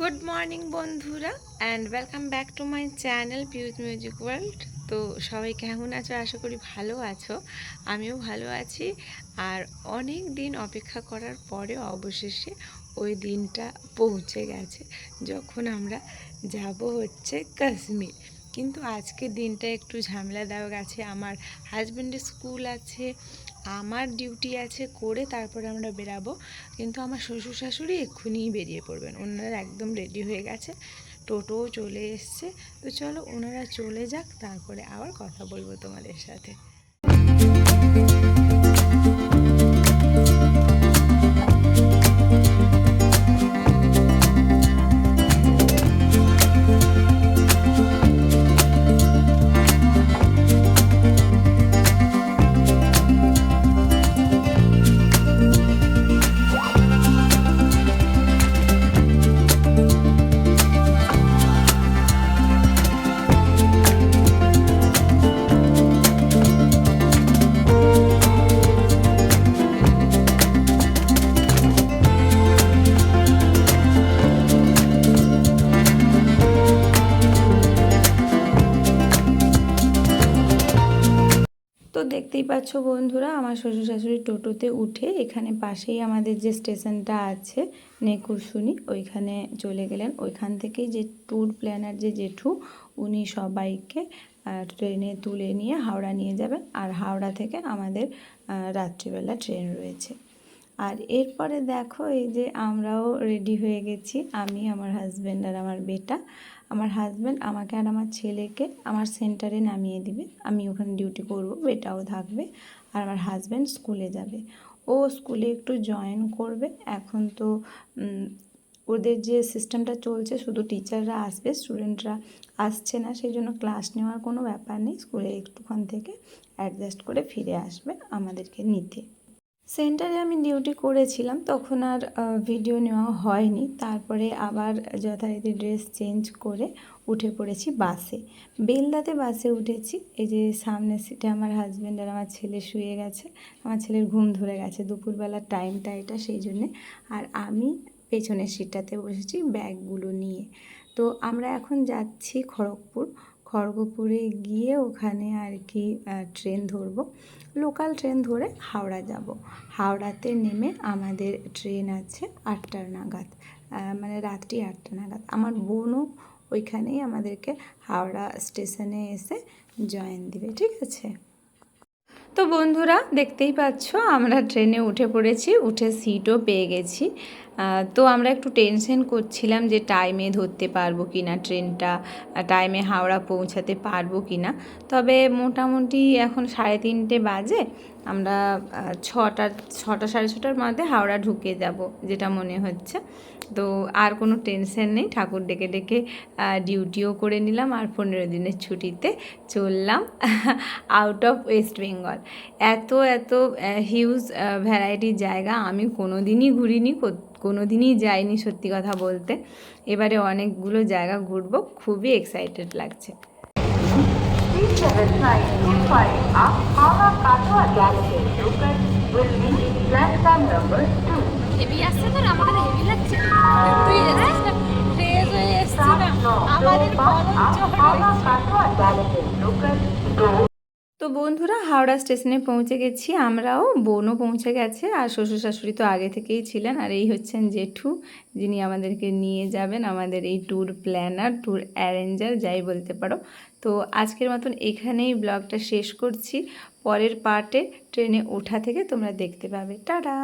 Good morning বন্ধুরা and welcome back to my channel Piu's music world তো সবাই কেমন আছো? আশা করি ভালো আছো। আমিও ভালো আছি। আর অনেক দিন অপেক্ষা করার পরে অবশেষে ওই দিনটা পৌঁছে গেছে, যখন আমরা যাব হচ্ছে কাশ্মীর। কিন্তু আজকে দিনটা একটু ঝামেলাদায়ক আছে। আমার হাজব্যান্ডের স্কুল আছে আমার ডিউটি আছে করে তারপরে আমরা বেরাবো। কিন্তু আমার শ্বশুর শাশুড়ি এক্ষুনি বেরিয়ে পড়বেন। ওনারা একদম রেডি হয়ে গেছে। টোটোও চলে এসছে। তো চলো ওনারা চলে যাক, তারপরে আবার কথা বলব তোমাদের সাথে। দেখতেই পাচ্ছ বন্ধুরা, আমার শ্বশুর শাশুড়ি টোটোতে উঠে এখানে পাশেই আমাদের যে স্টেশনটা আছে নেকুরসুনি ওইখানে চলে গেলেন। ওইখান থেকেই যে ট্যুর প্ল্যানার যে জেঠু, উনি সবাইকে ট্রেনে তুলে নিয়ে হাওড়া নিয়ে যাবেন। আর হাওড়া থেকে আমাদের রাত্রিবেলা ট্রেন রয়েছে। আর এরপরে দেখো এই যে আমরাও রেডি হয়ে গেছি, আমি, আমার হাজব্যান্ড আর আমার বেটা। আমার হাজব্যান্ড আমাকে আর আমার ছেলেকে আমার সেন্টারে নামিয়ে দিবে। আমি ওখানে ডিউটি করব, বেটাও থাকবে আর আমার হাজব্যান্ড স্কুলে যাবে। ও স্কুলে একটু জয়েন করবে। এখন তো ওদের যে সিস্টেমটা চলছে, শুধু টিচাররা আসবে স্টুডেন্টরা আসছে না, সেই জন্য ক্লাস নেওয়ার কোনো ব্যাপার নেই। স্কুলে একটুখান থেকে অ্যাডজাস্ট করে ফিরে আসবে আমাদেরকে নিতে। সেন্টারে আমি ডিউটি করেছিলাম, তখন আর ভিডিও নেওয়া হয়নি। তারপরে আবার যথারীতি ড্রেস চেঞ্জ করে উঠে পড়েছি বাসে। বেলদাতে বাসে উঠেছি। এই যে সামনে সিটে আমার হাজব্যান্ড আর আমার ছেলে শুয়ে গেছে। আমার ছেলের ঘুম ধরে গেছে। দুপুরবেলার টাইমটা এটা, সেই জন্যে। আর আমি পেছনের সিটটাতে বসেছি ব্যাগগুলো নিয়ে। তো আমরা এখন যাচ্ছি খড়গপুর। খড়গপুরে গিয়ে ওখানে আর কি ট্রেন ধরব। লোকাল ট্রেন ধরে হাওড়া যাব। হাওড়াতে নেমে আমাদের ট্রেন আছে আটটার নাগাদ মানে রাত্রি আটটা নাগাদ। আমার বোনও ওইখানেই আমাদেরকে হাওড়া স্টেশনে এসে জয়েন দিবে, ঠিক আছে? তো বন্ধুরা, দেখতেই পাচ্ছ, আমরা ট্রেনে উঠে পড়েছি, উঠে সিটও পেয়ে গেছি। তো আমরা একটু টেনশন করছিলাম যে টাইমে ধরতে পারব কি না ট্রেনটা টাইমে হাওড়া পৌঁছাতে পারব কি না তবে মোটামুটি এখন সাড়ে তিনটে বাজে, আমরা ছটা ছটা সাড়ে ছটার মধ্যে হাওড়া ঢুকে যাব, যেটা মনে হচ্ছে। তো আর কোনো টেনশন নেই। ঠাকুর ডেকে ডেকে ডিউটিও করে নিলাম আর পনেরো দিনের ছুটিতে চললাম। আউট অফ ওয়েস্ট বেঙ্গল এত এত হিউজ ভ্যারাইটির জায়গা। আমি কোনো দিনই ঘুরিনি কোনো দিনই যাইনি সত্যি কথা বলতে। এবারে অনেকগুলো জায়গা ঘুরবো, খুবই এক্সাইটেড লাগছে। Will reach platform number 2. Heavy আসছে তো হেভি লাগছে। তুই এসেছিস না হয়ে আমাদের তো বন্ধুরা, হাওড়া স্টেশনে পৌঁছে গেছি, আমরাও বোনও পৌঁছে গেছে, আর শ্বশুর শাশুড়ি তো আগে থেকেই ছিলেন, আর এই হচ্ছেন জেঠু, যিনি আমাদেরকে নিয়ে যাবেন আমাদের এই ট্যুর প্ল্যানার ট্যুর অ্যারেঞ্জার যাই বলতে পারো। তো আজকের মতন এখানেই ব্লগটা শেষ করছি, পরের পার্টে ট্রেনে ওঠা থেকে তোমরা দেখতে পাবে। টাটা!